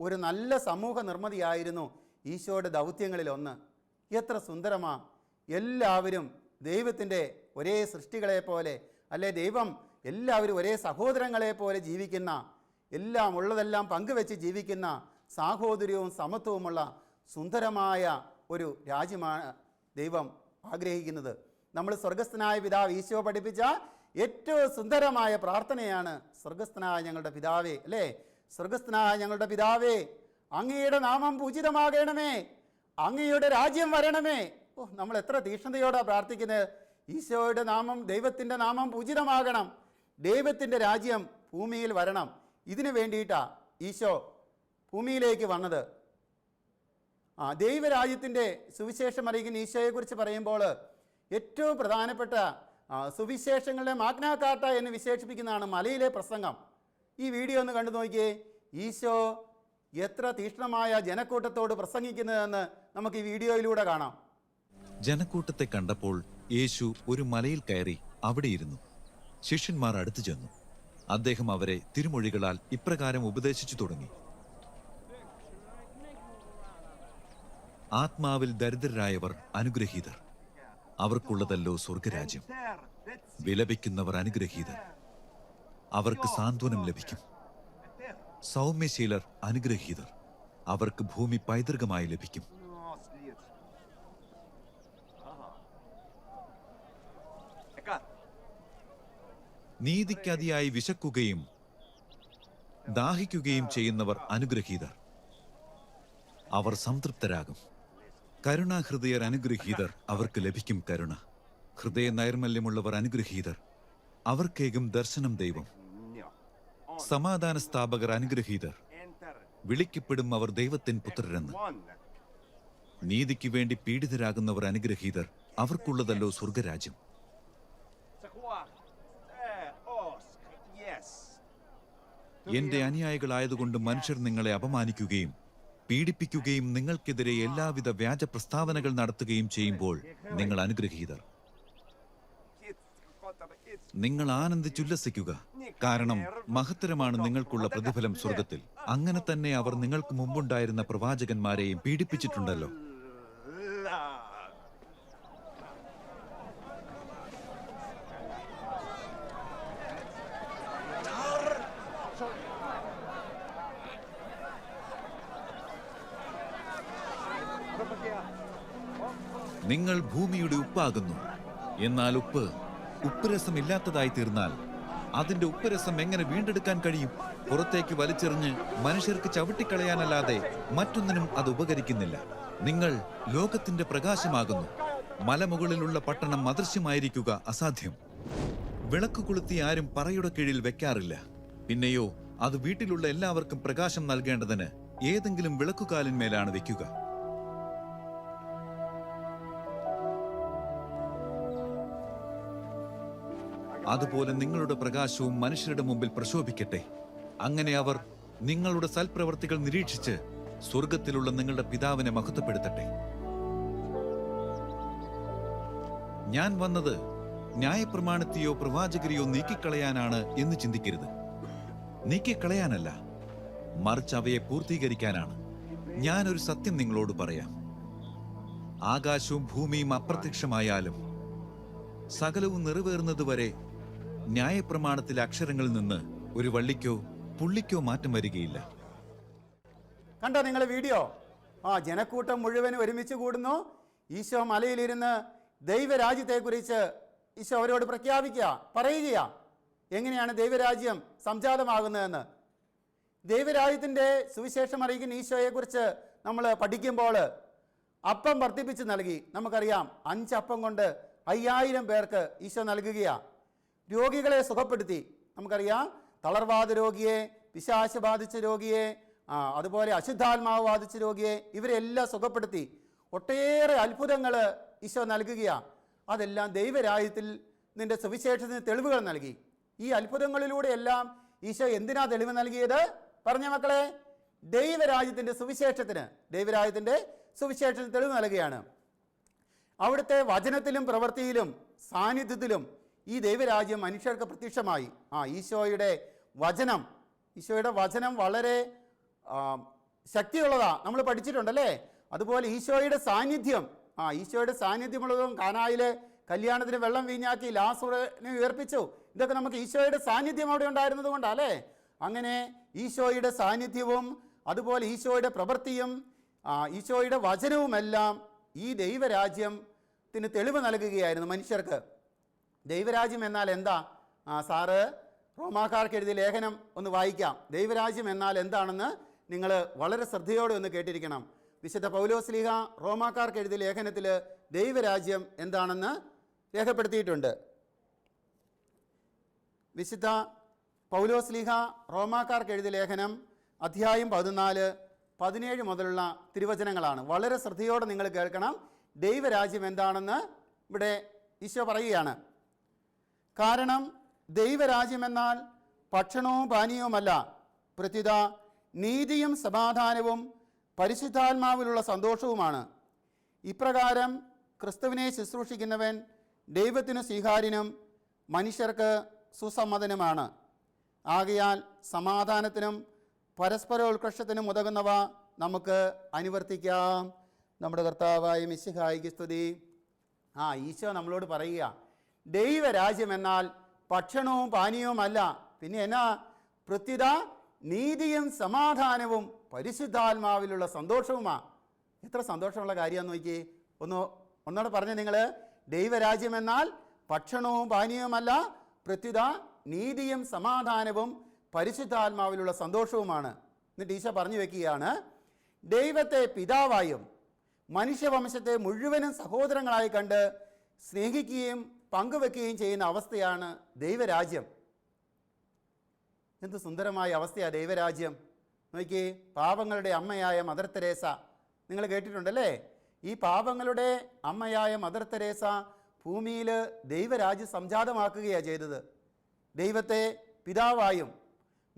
ഒരു നല്ല സമൂഹ നിർമ്മിതിയായിരുന്നു ഈശോയുടെ ദൗത്യങ്ങളിലൊന്ന്. എത്ര സുന്ദരമാ. എല്ലാവരും ദൈവത്തിന്റെ ഒരേ സൃഷ്ടികളെ പോലെ അല്ലെ ദൈവം എല്ലാവരും ഒരേ സഹോദരങ്ങളെ പോലെ ജീവിക്കുന്ന എല്ലാം ഉള്ളതെല്ലാം പങ്കുവെച്ച് ജീവിക്കുന്ന സാഹോദര്യവും സമത്വവുമുള്ള സുന്ദരമായ ഒരു രാജ്യമാണ് ദൈവം ആഗ്രഹിക്കുന്നത്. നമ്മൾ സ്വർഗസ്ഥനായ പിതാവ് ഈശോ പഠിപ്പിച്ച ഏറ്റവും സുന്ദരമായ പ്രാർത്ഥനയാണ് സ്വർഗസ്ഥനായ ഞങ്ങളുടെ പിതാവേ അല്ലേ? സ്വർഗസ്ഥനായ ഞങ്ങളുടെ പിതാവേ അങ്ങയുടെ നാമം പൂജിതമാകണമേ അങ്ങയുടെ രാജ്യം വരണമേ ഓ നമ്മൾ എത്ര തീക്ഷ്ണതയോടാണ് പ്രാർത്ഥിക്കുന്നത് ഈശോയുടെ നാമം ദൈവത്തിന്റെ നാമം പൂജിതമാകണം. ദൈവത്തിന്റെ രാജ്യം ഭൂമിയിൽ വരണം. ഇതിനു വേണ്ടിയിട്ടാ ഈശോ ഭൂമിയിലേക്ക് വന്നത്. ആ ദൈവരാജ്യത്തിന്റെ സുവിശേഷം അറിയിക്കുന്ന ഈശോയെക്കുറിച്ച് പറയുമ്പോൾ ഏറ്റവും പ്രധാനപ്പെട്ട സുവിശേഷങ്ങളുടെ മാഗ്നാകാട്ട എന്ന് വിശേഷിപ്പിക്കുന്നതാണ് മലയിലെ പ്രസംഗം. ഈ വീഡിയോ ഒന്ന് കണ്ടു നോക്കിയേ. ഈശോ എത്ര തീക്ഷ്ണമായ ജനക്കൂട്ടത്തോട് പ്രസംഗിക്കുന്നതെന്ന് നമുക്ക് ഈ വീഡിയോയിലൂടെ കാണാം. ജനക്കൂട്ടത്തെ കണ്ടപ്പോൾ യേശു ഒരു മലയിൽ കയറി അവിടെയിരുന്നു ശിഷ്യന്മാർ അടുത്തു ചെന്നു. അദ്ദേഹം അവരെ തിരുമൊഴികളാൽ ഇപ്രകാരം ഉപദേശിച്ചു തുടങ്ങി. ആത്മാവിൽ ദരിദ്രരായവർ അനുഗ്രഹീതർ. അവർക്കുള്ളതല്ലോ സ്വർഗരാജ്യം വിലപിക്കുന്നവർ അനുഗ്രഹീതർ. അവർക്ക് സാന്ത്വനം ലഭിക്കും. സൗമ്യശീലർ അനുഗ്രഹീതർ. അവർക്ക് ഭൂമി പൈതൃകമായി ലഭിക്കും. നീതിക്കതിയായി വിശക്കുകയും ദാഹിക്കുകയും ചെയ്യുന്നവർ അനുഗ്രഹീതർ. അവർ സംതൃപ്തരാകും. കരുണാഹൃദയർ അനുഗ്രഹീതർ അവർക്ക് ലഭിക്കും കരുണ. ഹൃദയ നൈർമല്യമുള്ളവർ അനുഗ്രഹീതർ അവർക്കേകും ദർശനം ദൈവം. സമാധാന സ്ഥാപകർ അനുഗ്രഹീതർ വിളിക്കപ്പെടും അവർ ദൈവത്തിൻ പുത്രരെന്ന്. നീതിക്ക് വേണ്ടി പീഡിതരാകുന്നവർ അനുഗ്രഹീതർ അവർക്കുള്ളതല്ലോ സ്വർഗരാജ്യം എന്റെ അനുയായികളായതുകൊണ്ട് മനുഷ്യർ നിങ്ങളെ അപമാനിക്കുകയും പീഡിപ്പിക്കുകയും നിങ്ങൾക്കെതിരെ എല്ലാവിധ വ്യാജ പ്രസ്താവനകൾ നടത്തുകയും ചെയ്യുമ്പോൾ നിങ്ങൾ അനുഗ്രഹീതർ. നിങ്ങൾ ആനന്ദിച്ചുല്ലസിക്കുക. കാരണം മഹത്തരമാണ് നിങ്ങൾക്കുള്ള പ്രതിഫലം സ്വർഗത്തിൽ അങ്ങനെ തന്നെ അവർ നിങ്ങൾക്ക് മുമ്പുണ്ടായിരുന്ന പ്രവാചകന്മാരെയും പീഡിപ്പിച്ചിട്ടുണ്ടല്ലോ. നിങ്ങൾ ഭൂമിയുടെ ഉപ്പാകുന്നു. എന്നാൽ ഉപ്പ് ഉപ്പുരസം ഇല്ലാത്തതായി തീർന്നാൽ അതിന്റെ ഉപ്പുരസം എങ്ങനെ വീണ്ടെടുക്കാൻ കഴിയും? പുറത്തേക്ക് വലിച്ചെറിഞ്ഞ് മനുഷ്യർക്ക് ചവിട്ടിക്കളയാനല്ലാതെ മറ്റൊന്നിനും അത് ഉപകരിക്കുന്നില്ല. നിങ്ങൾ ലോകത്തിന്റെ പ്രകാശമാകുന്നു. മലമുകളിലുള്ള പട്ടണം അദൃശ്യമായിരിക്കുക അസാധ്യം. വിളക്ക് കൊളുത്തി ആരും പറയുടെ കീഴിൽ വെക്കാറില്ല. പിന്നെയോ അത് വീട്ടിലുള്ള എല്ലാവർക്കും പ്രകാശം നൽകേണ്ടതിന് ഏതെങ്കിലും വിളക്കുകാലിന്മേലാണ് വെക്കുക. അതുപോലെ നിങ്ങളുടെ പ്രകാശവും മനുഷ്യരുടെ മുമ്പിൽ പ്രശോഭിക്കട്ടെ. അങ്ങനെ അവർ നിങ്ങളുടെ സൽപ്രവർത്തികൾ നിരീക്ഷിച്ച് സ്വർഗത്തിലുള്ള നിങ്ങളുടെ പിതാവിനെ മഹത്വപ്പെടുത്തട്ടെ. ഞാൻ വന്നത് ന്യായപ്രമാണത്തെയോ പ്രവാചകരെയോ നീക്കിക്കളയാനാണ് എന്ന് ചിന്തിക്കരുത്. നീക്കിക്കളയാനല്ല മറിച്ച് അവയെ പൂർത്തീകരിക്കാനാണ്. ഞാനൊരു സത്യം നിങ്ങളോട് പറയാം. ആകാശവും ഭൂമിയും അപ്രത്യക്ഷമായാലും സകലവും നിറവേറുന്നതുവരെ ന്യായപ്രമാണത്തിലെ അക്ഷരങ്ങളിൽ നിന്ന് ഒരു വള്ളിക്കോ പുള്ളിക്കോ മാറ്റം വരികയില്ല. കണ്ടോ നിങ്ങൾ വീഡിയോ? ആ ജനക്കൂട്ടം മുഴുവനും ഒരുമിച്ച് കൂടുന്നു. ഈശോ മലയിലിരുന്ന് ദൈവരാജ്യത്തെക്കുറിച്ച് ഈശോ അവരോട് പ്രഖ്യാപിക്കുക പറയുക എങ്ങനെയാണ് ദൈവരാജ്യം സംജാതമാകുന്നതെന്ന്? ദൈവരാജ്യത്തിന്റെ സുവിശേഷം അറിയിക്കുന്ന ഈശോയെക്കുറിച്ച് നമ്മൾ പഠിക്കുമ്പോൾ അപ്പം വർദ്ധിപ്പിച്ച് നൽകി. നമുക്കറിയാം അഞ്ചപ്പം കൊണ്ട് അയ്യായിരം പേർക്ക് ഈശോ നൽകുകയാണ് രോഗികളെ സുഖപ്പെടുത്തി. നമുക്കറിയാം തളർവാദ രോഗിയെ പിശാശ ബാധിച്ച രോഗിയെ ആ, അതുപോലെ അശുദ്ധാത്മാവ് ബാധിച്ച രോഗിയെ ഇവരെല്ലാം സുഖപ്പെടുത്തി. ഒട്ടേറെ അത്ഭുതങ്ങൾ ഈശോ നൽകുകയാണ് അതെല്ലാം ദൈവരാജ്യത്തിൽ നിന്റെ സുവിശേഷത്തിന് തെളിവുകൾ നൽകി. ഈ അത്ഭുതങ്ങളിലൂടെയെല്ലാം ഈശോ എന്തിനാ തെളിവ് നൽകിയത്? പറഞ്ഞ മക്കളെ ദൈവരാജ്യത്തിന്റെ സുവിശേഷത്തിന് ദൈവരാജ്യത്തിന്റെ സുവിശേഷത്തിന് തെളിവ് നൽകുകയാണ്. അവിടുത്തെ വചനത്തിലും പ്രവൃത്തിയിലും സാന്നിധ്യത്തിലും ഈ ദൈവരാജ്യം മനുഷ്യർക്ക് പ്രത്യക്ഷമായി. ആ ഈശോയുടെ വചനം ഈശോയുടെ വചനം വളരെ ശക്തിയുള്ളതാ. നമ്മൾ പഠിച്ചിട്ടുണ്ടല്ലേ? അതുപോലെ ഈശോയുടെ സാന്നിധ്യം. ആ ഈശോയുടെ സാന്നിധ്യമുള്ളതും കാനായിലെ കല്യാണത്തിന് വെള്ളം വീഞ്ഞാക്കി ലാസുറിനെ ഉയർപ്പിച്ചു. ഇതൊക്കെ നമുക്ക് ഈശോയുടെ സാന്നിധ്യം അവിടെ ഉണ്ടായിരുന്നത് അല്ലേ? അങ്ങനെ ഈശോയുടെ സാന്നിധ്യവും അതുപോലെ ഈശോയുടെ പ്രവൃത്തിയും ഈശോയുടെ വചനവുമെല്ലാം ഈ ദൈവരാജ്യത്തിന് തെളിവ് നൽകുകയായിരുന്നു മനുഷ്യർക്ക്. ദൈവരാജ്യം എന്നാൽ എന്താ? സാറ് റോമാക്കാർക്ക് എഴുതിയ ലേഖനം ഒന്ന് വായിക്കാം. ദൈവരാജ്യം എന്നാൽ എന്താണെന്ന് നിങ്ങൾ വളരെ ശ്രദ്ധയോടെ ഒന്ന് കേട്ടിരിക്കണം. വിശുദ്ധ പൗലോസ്ലിഹ റോമാക്കാർക്ക് എഴുതിയ ലേഖനത്തിൽ ദൈവരാജ്യം എന്താണെന്ന് രേഖപ്പെടുത്തിയിട്ടുണ്ട്. വിശുദ്ധ പൗലോസ്ലിഹ റോമാക്കാർക്ക് എഴുതിയ ലേഖനം അധ്യായം പതിനാല് പതിനേഴ് മുതലുള്ള തിരുവചനങ്ങളാണ്. വളരെ ശ്രദ്ധയോടെ നിങ്ങൾ കേൾക്കണം ദൈവരാജ്യം എന്താണെന്ന് ഇവിടെ ഈശോ പറയുകയാണ്. കാരണം ദൈവരാജ്യമെന്നാൽ ഭക്ഷണവും പാനീയവുമല്ല. പ്രത്യുത നീതിയും സമാധാനവും പരിശുദ്ധാത്മാവിലുള്ള സന്തോഷവുമാണ്. ഇപ്രകാരം ക്രിസ്തുവിനെ ശുശ്രൂഷിക്കുന്നവൻ ദൈവത്തിനു സ്വീകാര്യനും മനുഷ്യർക്ക് സുസമ്മതനുമാണ്. ആകയാൽ സമാധാനത്തിനും പരസ്പര ഉത്കർഷത്തിനും ഉതകുന്നവ നമുക്ക് അനുവർത്തിക്കാം. നമ്മുടെ കർത്താവായ മിശിഹായിക്ക് സ്തുതി. ആ ഈശോ നമ്മളോട് പറയുക ദൈവരാജ്യം എന്നാൽ ഭക്ഷണവും പാനീയവുമല്ല പിന്നെ എന്നാ? പ്രത്യുത നീതിയും സമാധാനവും പരിശുദ്ധാത്മാവിലുള്ള സന്തോഷവുമാ. എത്ര സന്തോഷമുള്ള കാര്യമാണെന്ന് നോക്കി ഒന്ന് ഒന്നോടെ പറഞ്ഞു നിങ്ങൾ ദൈവരാജ്യം എന്നാൽ ഭക്ഷണവും പാനീയവുമല്ല പ്രത്യുത നീതിയും സമാധാനവും പരിശുദ്ധാത്മാവിലുള്ള സന്തോഷവുമാണ്. എന്നിട്ട് ടീച്ചർ പറഞ്ഞു വെക്കുകയാണ് ദൈവത്തെ പിതാവായും മനുഷ്യവംശത്തെ മുഴുവനും സഹോദരങ്ങളായി കണ്ട് സ്നേഹിക്കുകയും പങ്കുവെക്കുകയും ചെയ്യുന്ന അവസ്ഥയാണ് ദൈവരാജ്യം. എന്ത് സുന്ദരമായ അവസ്ഥയാണ് ദൈവരാജ്യം. നോക്കി പാപങ്ങളുടെ അമ്മയായ മദർ തെരേസ. നിങ്ങൾ കേട്ടിട്ടുണ്ടല്ലേ? ഈ പാപങ്ങളുടെ അമ്മയായ മദർ തെരേസ ഭൂമിയിൽ ദൈവരാജ്യം സംജാതമാക്കുകയാണ് ചെയ്തത്. ദൈവത്തെ പിതാവായും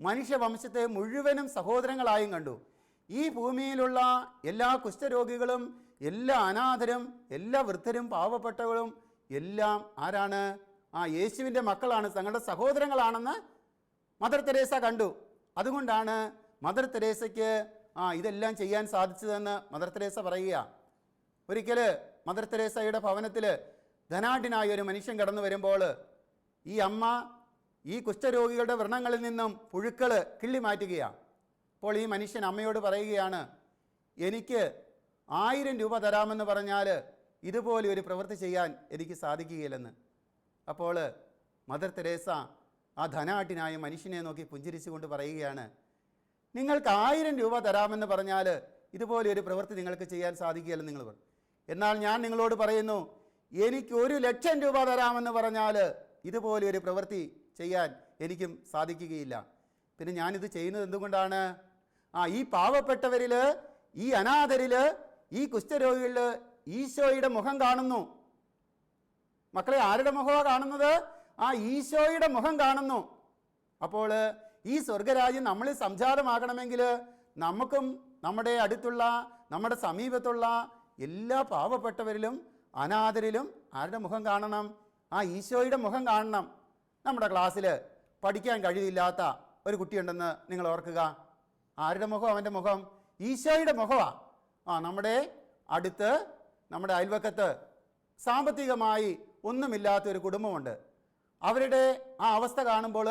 മനുഷ്യവംശത്തെ മുഴുവനും സഹോദരങ്ങളായും കണ്ടു. ഈ ഭൂമിയിലുള്ള എല്ലാ കുഷ്ഠരോഗികളും എല്ലാ അനാഥരും എല്ലാ വൃദ്ധരും പാവപ്പെട്ടവരും എല്ലാം ആരാണ്? ആ യേശുവിന്റെ മക്കളാണ് തങ്ങളുടെ സഹോദരങ്ങളാണെന്ന് മദർ തെരേസ കണ്ടു. അതുകൊണ്ടാണ് മദർ തെരേസയ്ക്ക് ആ ഇതെല്ലാം ചെയ്യാൻ സാധിച്ചതെന്ന് മദർ തെരേസ പറയുക. ഒരിക്കൽ മദർ തെരേസയുടെ ഭവനത്തിൽ ധനാഢ്യനായ ഒരു മനുഷ്യൻ കടന്നു വരുമ്പോൾ ഈ അമ്മ ഈ കുഷ്ഠരോഗികളുടെ വ്രണങ്ങളിൽ നിന്നും പുഴുക്കൾ കിള്ളി മാറ്റുകയാണ്. അപ്പോൾ ഈ മനുഷ്യൻ അമ്മയോട് പറയുകയാണ് എനിക്ക് ആയിരം രൂപ തരാമെന്ന് പറഞ്ഞാൽ ഇതുപോലെ ഒരു പ്രവൃത്തി ചെയ്യാൻ എനിക്ക് സാധിക്കുകയില്ലെന്ന്. അപ്പോൾ മദർ തെരേസ ആ ധനാട്ടിനായ മനുഷ്യനെ നോക്കി പുഞ്ചിരിച്ചുകൊണ്ട് പറയുകയാണ് നിങ്ങൾക്ക് ആയിരം രൂപ തരാമെന്ന് പറഞ്ഞാൽ ഇതുപോലെ ഒരു പ്രവൃത്തി നിങ്ങൾക്ക് ചെയ്യാൻ സാധിക്കുകയില്ലെന്ന് നിങ്ങൾ പറഞ്ഞു എന്നാൽ ഞാൻ നിങ്ങളോട് പറയുന്നു എനിക്ക് ഒരു ലക്ഷം രൂപ തരാമെന്ന് പറഞ്ഞാൽ ഇതുപോലെ ഒരു പ്രവൃത്തി ചെയ്യാൻ എനിക്കും സാധിക്കുകയില്ല. പിന്നെ ഞാനിത് ചെയ്യുന്നത് എന്തുകൊണ്ടാണ്? ആ ഈ പാവപ്പെട്ടവരിൽ ഈ അനാഥരിൽ ഈ കുഷ്ഠരോഗികളിൽ ഈശോയുടെ മുഖം കാണുന്നു. മക്കളെ ആരുടെ മുഖമാണ് കാണുന്നത്? ആ ഈശോയുടെ മുഖം കാണുന്നു. അപ്പോൾ ഈ സ്വർഗരാജ്യം നമ്മളിൽ സംജാതമാകണമെങ്കിൽ നമുക്കും നമ്മുടെ അടുത്തുള്ള നമ്മുടെ സമീപത്തുള്ള എല്ലാ പാവപ്പെട്ടവരിലും അനാഥരിലും ആരുടെ മുഖം കാണണം? ആ ഈശോയുടെ മുഖം കാണണം. നമ്മുടെ ക്ലാസ്സിൽ പഠിക്കാൻ കഴിയില്ലാത്ത ഒരു കുട്ടിയുണ്ടെന്ന് നിങ്ങൾ ഓർക്കുക. ആരുടെ മുഖം? അവന്റെ മുഖം. ഈശോയുടെ മുഖമാണ് ആ നമ്മുടെ അടുത്ത് നമ്മുടെ അയൽവക്കത്ത് സാമ്പത്തികമായി ഒന്നുമില്ലാത്ത ഒരു കുടുംബമുണ്ട്. അവരുടെ ആ അവസ്ഥ കാണുമ്പോൾ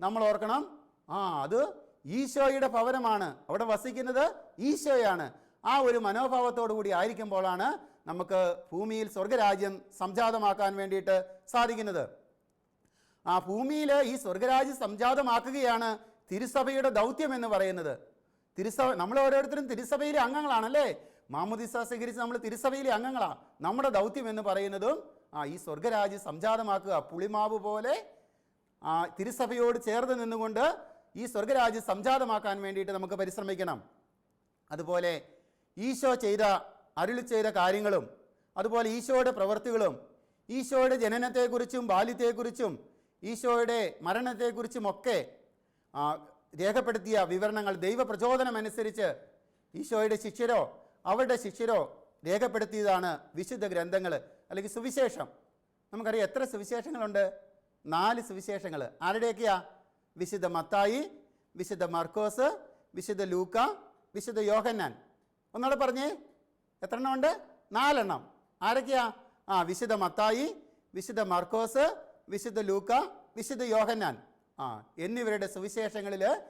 നമ്മൾ ഓർക്കണം ആ അത് ഈശോയുടെ ഭവനമാണ്. അവിടെ വസിക്കുന്നത് ഈശോയാണ്. ആ ഒരു മനോഭാവത്തോടു കൂടി ആയിരിക്കുമ്പോഴാണ് നമുക്ക് ഭൂമിയിൽ സ്വർഗരാജ്യം സംജാതമാക്കാൻ വേണ്ടിയിട്ട് സാധിക്കുന്നത്. ആ ഭൂമിയിൽ ഈ സ്വർഗരാജ്യം സംജാതമാക്കുകയാണ് തിരുസഭയുടെ ദൗത്യം എന്ന് പറയുന്നത്. തിരുസഭ നമ്മൾ ഓരോരുത്തരും തിരുസഭയിലെ അംഗങ്ങളാണല്ലേ? മാമുദിസ സ്വീകരിച്ച് നമ്മൾ തിരുസഭയിലെ അംഗങ്ങളാണ് നമ്മുടെ ദൗത്യം എന്ന് പറയുന്നതും ആ ഈ സ്വർഗരാജ്യം സംജാതമാക്കുക പുളിമാവ് പോലെ ആ തിരുസഭയോട് ചേർന്ന് നിന്നുകൊണ്ട് ഈ സ്വർഗരാജ്യം സംജാതമാക്കാൻ വേണ്ടിയിട്ട് നമുക്ക് പരിശ്രമിക്കണം. അതുപോലെ ഈശോ ചെയ്ത അരുളി ചെയ്ത കാര്യങ്ങളും അതുപോലെ ഈശോയുടെ പ്രവൃത്തികളും ഈശോയുടെ ജനനത്തെക്കുറിച്ചും ബാല്യത്തെക്കുറിച്ചും ഈശോയുടെ മരണത്തെക്കുറിച്ചുമൊക്കെ രേഖപ്പെടുത്തിയ വിവരണങ്ങൾ ദൈവപ്രചോദനം അനുസരിച്ച് ഈശോയുടെ ശിഷ്യരോ അവരുടെ ശിഷ്യരോ രേഖപ്പെടുത്തിയതാണ് വിശുദ്ധ ഗ്രന്ഥങ്ങൾ അല്ലെങ്കിൽ സുവിശേഷം. നമുക്കറിയാം എത്ര സുവിശേഷങ്ങളുണ്ട്? നാല് സുവിശേഷങ്ങൾ. ആരുടെയൊക്കെയാ? വിശുദ്ധ മത്തായി വിശുദ്ധ മർക്കോസ് വിശുദ്ധ ലൂക്ക വിശുദ്ധ യോഹന്നാൻ. ഒന്നുകൂടെ പറഞ്ഞേ എത്ര എണ്ണം ഉണ്ട്? നാലെണ്ണം. ആരൊക്കെയാ? ആ വിശുദ്ധ മത്തായി വിശുദ്ധ മർക്കോസ് വിശുദ്ധ ലൂക്ക വിശുദ്ധ യോഹന്നാൻ. ആ എന്നിവരുടെ സുവിശേഷങ്ങളിൽ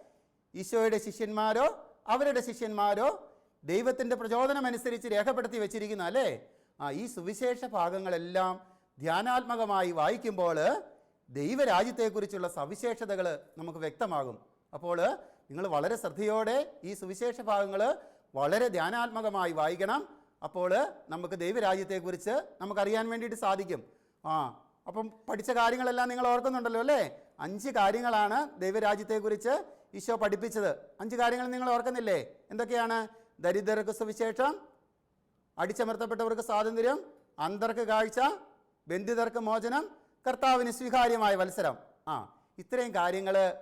ഈശോയുടെ ശിഷ്യന്മാരോ അവരുടെ ശിഷ്യന്മാരോ ദൈവത്തിന്റെ പ്രചോദനമനുസരിച്ച് രേഖപ്പെടുത്തി വെച്ചിരിക്കുന്ന അല്ലേ? ആ ഈ സുവിശേഷ ഭാഗങ്ങളെല്ലാം ധ്യാനാത്മകമായി വായിക്കുമ്പോൾ ദൈവരാജ്യത്തെക്കുറിച്ചുള്ള സവിശേഷതകൾ നമുക്ക് വ്യക്തമാകും. അപ്പോൾ നിങ്ങൾ വളരെ ശ്രദ്ധയോടെ ഈ സുവിശേഷ ഭാഗങ്ങൾ വളരെ ധ്യാനാത്മകമായി വായിക്കണം. അപ്പോൾ നമുക്ക് ദൈവരാജ്യത്തെക്കുറിച്ച് നമുക്കറിയാൻ വേണ്ടിയിട്ട് സാധിക്കും. ആ അപ്പം പഠിച്ച കാര്യങ്ങളെല്ലാം നിങ്ങൾ ഓർക്കുന്നുണ്ടല്ലോ അല്ലേ? അഞ്ച് കാര്യങ്ങളാണ് ദൈവരാജ്യത്തെക്കുറിച്ച് ഈശോ പഠിപ്പിച്ചത്. അഞ്ച് കാര്യങ്ങൾ നിങ്ങൾ ഓർക്കുന്നില്ലേ? എന്തൊക്കെയാണ്? ദരിദ്രർക്ക് സുവിശേഷം അടിച്ചമർത്തപ്പെട്ടവർക്ക് സ്വാതന്ത്ര്യം അന്തർക്ക് കാഴ്ച ബന്ധിതർക്ക് മോചനം കർത്താവിന് സ്വീകാര്യമായ മത്സരം ആ ഇത്രയും കാര്യങ്ങൾ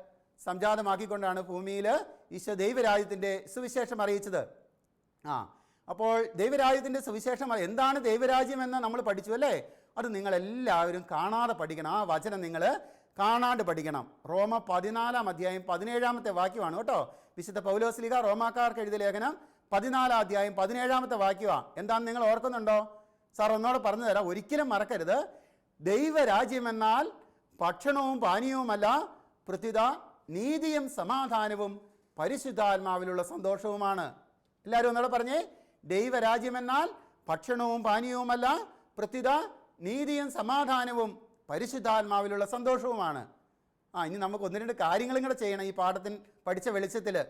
സംജാതമാക്കിക്കൊണ്ടാണ് ഭൂമിയിൽ ഈശോ ദൈവരാജ്യത്തിന്റെ സുവിശേഷം അറിയിച്ചത്. ആ അപ്പോൾ ദൈവരാജ്യത്തിന്റെ സുവിശേഷം എന്താണ് ദൈവരാജ്യം എന്ന് നമ്മൾ പഠിച്ചു അല്ലേ? അത് നിങ്ങളെല്ലാവരും കാണാതെ പഠിക്കണം. ആ വചനം നിങ്ങൾ കാണാണ്ട് പഠിക്കണം. റോമ പതിനാലാം അധ്യായം പതിനേഴാമത്തെ വാക്യമാണ് കേട്ടോ. വിശുദ്ധ പൗലോസ്ലിക റോമാക്കാർക്ക് എഴുതിയ ലേഖനം പതിനാലാം അധ്യായം പതിനേഴാമത്തെ വാക്യമാണ് എന്താണെന്ന് നിങ്ങൾ ഓർക്കുന്നുണ്ടോ? സാർ ഒന്നോട് പറഞ്ഞു തരാം. ഒരിക്കലും മറക്കരുത്. ദൈവരാജ്യമെന്നാൽ ഭക്ഷണവും പാനീയവുമല്ല പൃഥ്വിത നീതിയും സമാധാനവും പരിശുദ്ധാത്മാവിലുള്ള സന്തോഷവുമാണ്. എല്ലാവരും ഒന്നോട് പറഞ്ഞേ. ദൈവരാജ്യമെന്നാൽ ഭക്ഷണവും പാനീയവുമല്ല പ്രത്യുത നീതിയും സമാധാനവും പരിശുദ്ധാത്മാവിലുള്ള സന്തോഷവുമാണ്. ആ ഇനി നമുക്ക് ഒന്ന് രണ്ട് കാര്യങ്ങളും കൂടെ ചെയ്യണം ഈ പാഠത്തിൽ പഠിച്ച വെളിച്ചത്തിൽ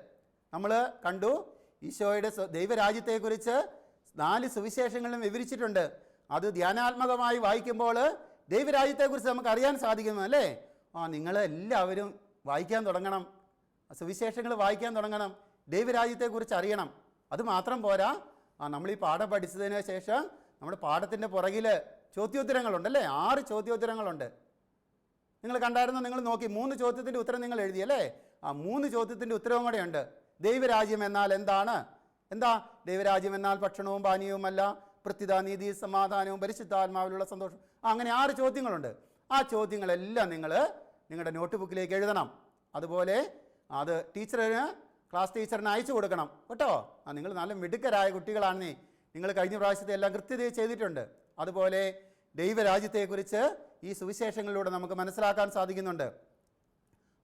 നമ്മൾ കണ്ടു ഈശോയുടെ ദൈവരാജ്യത്തെക്കുറിച്ച് നാല് സുവിശേഷങ്ങളിലും വിവരിച്ചിട്ടുണ്ട്. അത് ധ്യാനാത്മകമായി വായിക്കുമ്പോൾ ദൈവരാജ്യത്തെക്കുറിച്ച് നമുക്ക് അറിയാൻ സാധിക്കുന്നു അല്ലേ? ആ നിങ്ങൾ എല്ലാവരും വായിക്കാൻ തുടങ്ങണം. സുവിശേഷങ്ങൾ വായിക്കാൻ തുടങ്ങണം. ദൈവരാജ്യത്തെക്കുറിച്ച് അറിയണം. അത് മാത്രം പോരാ. ആ നമ്മൾ ഈ പാഠം പഠിച്ചതിന് ശേഷം നമ്മുടെ പാഠത്തിന്റെ പുറകിൽ ചോദ്യോത്തരങ്ങളുണ്ട് അല്ലേ? ആറ് ചോദ്യോത്തരങ്ങളുണ്ട്. നിങ്ങൾ കണ്ടായിരുന്നു? നിങ്ങൾ നോക്കി. മൂന്ന് ചോദ്യത്തിന്റെ ഉത്തരം നിങ്ങൾ എഴുതി അല്ലേ? ആ മൂന്ന് ചോദ്യത്തിന്റെ ഉത്തരവും കൂടെ ഉണ്ട്. ദൈവരാജ്യം എന്നാൽ എന്താണ്? എന്താ? ദൈവരാജ്യം എന്നാൽ ഭക്ഷണവും പാനീയവുമല്ല പ്രത്യുത നീതി സമാധാനവും പരിശുദ്ധാത്മാവിലുള്ള സന്തോഷം. അങ്ങനെ ആറ് ചോദ്യങ്ങളുണ്ട്. ആ ചോദ്യങ്ങളെല്ലാം നിങ്ങൾ നിങ്ങളുടെ നോട്ട് ബുക്കിലേക്ക് എഴുതണം. അതുപോലെ അത് ടീച്ചറിന് ക്ലാസ് ടീച്ചറിന് അയച്ചു കൊടുക്കണം. കേട്ടോ? ആ നിങ്ങൾ നല്ല മിടുക്കരായ കുട്ടികളാണെന്നേ. നിങ്ങൾ കഴിഞ്ഞ പ്രാവശ്യത്തെ എല്ലാം കൃത്യത ചെയ്തിട്ടുണ്ട്. അതുപോലെ ദൈവരാജ്യത്തെക്കുറിച്ച് ഈ സുവിശേഷങ്ങളിലൂടെ നമുക്ക് മനസ്സിലാക്കാൻ സാധിക്കുന്നുണ്ട്.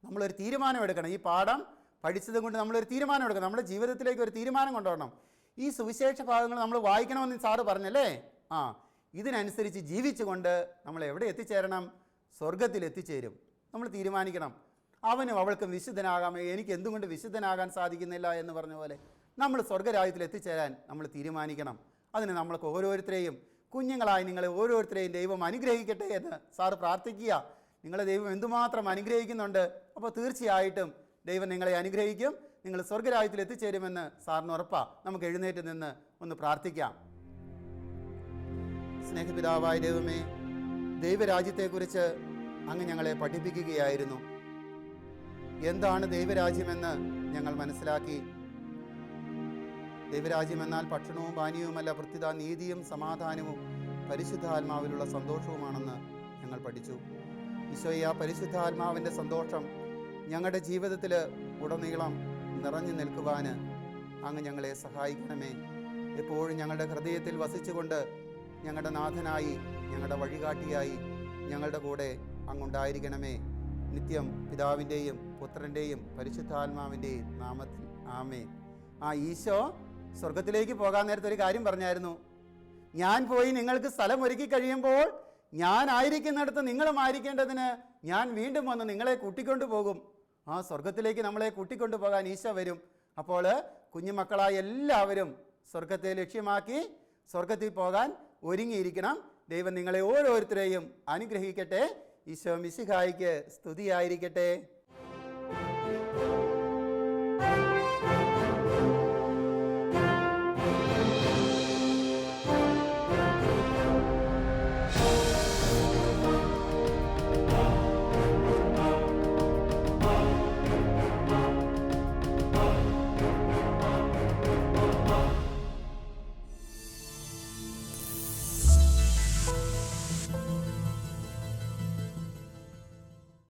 നമ്മളൊരു തീരുമാനം എടുക്കണം ഈ പാഠം പഠിച്ചത് കൊണ്ട് നമ്മളൊരു തീരുമാനം എടുക്കണം. നമ്മുടെ ജീവിതത്തിലേക്ക് ഒരു തീരുമാനം കൊണ്ടുവരണം. ഈ സുവിശേഷ ഭാഗങ്ങൾ നമ്മൾ വായിക്കണമെന്ന് സാറ് പറഞ്ഞല്ലേ? ആ ഇതിനനുസരിച്ച് ജീവിച്ചുകൊണ്ട് നമ്മൾ എവിടെ എത്തിച്ചേരണം? സ്വർഗത്തിൽ എത്തിച്ചേരും. നമ്മൾ തീരുമാനിക്കണം. അവനും അവൾക്കും വിശുദ്ധനാകാം. എനിക്ക് എന്തുകൊണ്ട് വിശുദ്ധനാകാൻ സാധിക്കുന്നില്ല എന്ന് പറഞ്ഞ പോലെ നമ്മൾ സ്വർഗരാജ്യത്തിൽ എത്തിച്ചേരാൻ നമ്മൾ തീരുമാനിക്കണം. അതിന് നമ്മൾക്ക് ഓരോരുത്തരെയും കുഞ്ഞുങ്ങളായി നിങ്ങളെ ഓരോരുത്തരെയും ദൈവം അനുഗ്രഹിക്കട്ടെ എന്ന് സാറ് പ്രാർത്ഥിക്കുക. നിങ്ങളെ ദൈവം എന്തുമാത്രം അനുഗ്രഹിക്കുന്നുണ്ട്? അപ്പോൾ തീർച്ചയായിട്ടും ദൈവം നിങ്ങളെ അനുഗ്രഹിക്കും. നിങ്ങൾ സ്വർഗരാജ്യത്തിൽ എത്തിച്ചേരുമെന്ന് സാറിന് ഉറപ്പാണ് നമുക്ക് എഴുന്നേറ്റ് നിന്ന് ഒന്ന് പ്രാർത്ഥിക്കാം. സ്നേഹപിതാവായ ദൈവമേ ദൈവരാജ്യത്തെക്കുറിച്ച് അങ്ങ് ഞങ്ങളെ പഠിപ്പിക്കുകയായിരുന്നു. എന്താണ് ദൈവരാജ്യമെന്ന് ഞങ്ങൾ മനസ്സിലാക്കി. ദൈവരാജ്യം എന്നാൽ ഭക്ഷണവും പാനീയവുമല്ല വൃത്തിത നീതിയും സമാധാനവും പരിശുദ്ധാത്മാവിലുള്ള സന്തോഷവുമാണെന്ന് ഞങ്ങൾ പഠിച്ചു. ഈശോയെ പരിശുദ്ധാത്മാവിന്റെ സന്തോഷം ഞങ്ങളുടെ ജീവിതത്തിൽ ഉടനീളം നിറഞ്ഞു നിൽക്കുവാൻ അങ്ങ് ഞങ്ങളെ സഹായിക്കണമേ. എപ്പോഴും ഞങ്ങളുടെ ഹൃദയത്തിൽ വസിച്ചുകൊണ്ട് ഞങ്ങളുടെ നാഥനായി ഞങ്ങളുടെ വഴികാട്ടിയായി ഞങ്ങളുടെ കൂടെ അങ്ങുണ്ടായിരിക്കണമേ. നിത്യം പിതാവിന്റെയും പുത്രന്റെയും പരിശുദ്ധാത്മാവിന്റെയും നാമത്തിൽ ആമേ ആ ഈശോ സ്വർഗത്തിലേക്ക് പോകാൻ നേരത്തെ ഒരു കാര്യം പറഞ്ഞായിരുന്നു. ഞാൻ പോയി നിങ്ങൾക്ക് സ്ഥലം ഒരുക്കി കഴിയുമ്പോൾ ഞാൻ ആയിരിക്കുന്നിടത്ത് നിങ്ങളും ആയിരിക്കേണ്ടതിന് ഞാൻ വീണ്ടും വന്ന് നിങ്ങളെ കൂട്ടിക്കൊണ്ടു പോകും. ആ സ്വർഗത്തിലേക്ക് നമ്മളെ കൂട്ടിക്കൊണ്ടു പോകാൻ ഈശോ വരും. അപ്പോൾ കുഞ്ഞുമക്കളായ എല്ലാവരും സ്വർഗത്തെ ലക്ഷ്യമാക്കി സ്വർഗത്തിൽ പോകാൻ ഒരുങ്ങിയിരിക്കണം. ദൈവം നിങ്ങളെ ഓരോരുത്തരെയും അനുഗ്രഹിക്കട്ടെ. ഈശോ മിശിഹായിക്ക് സ്തുതിയായിരിക്കട്ടെ.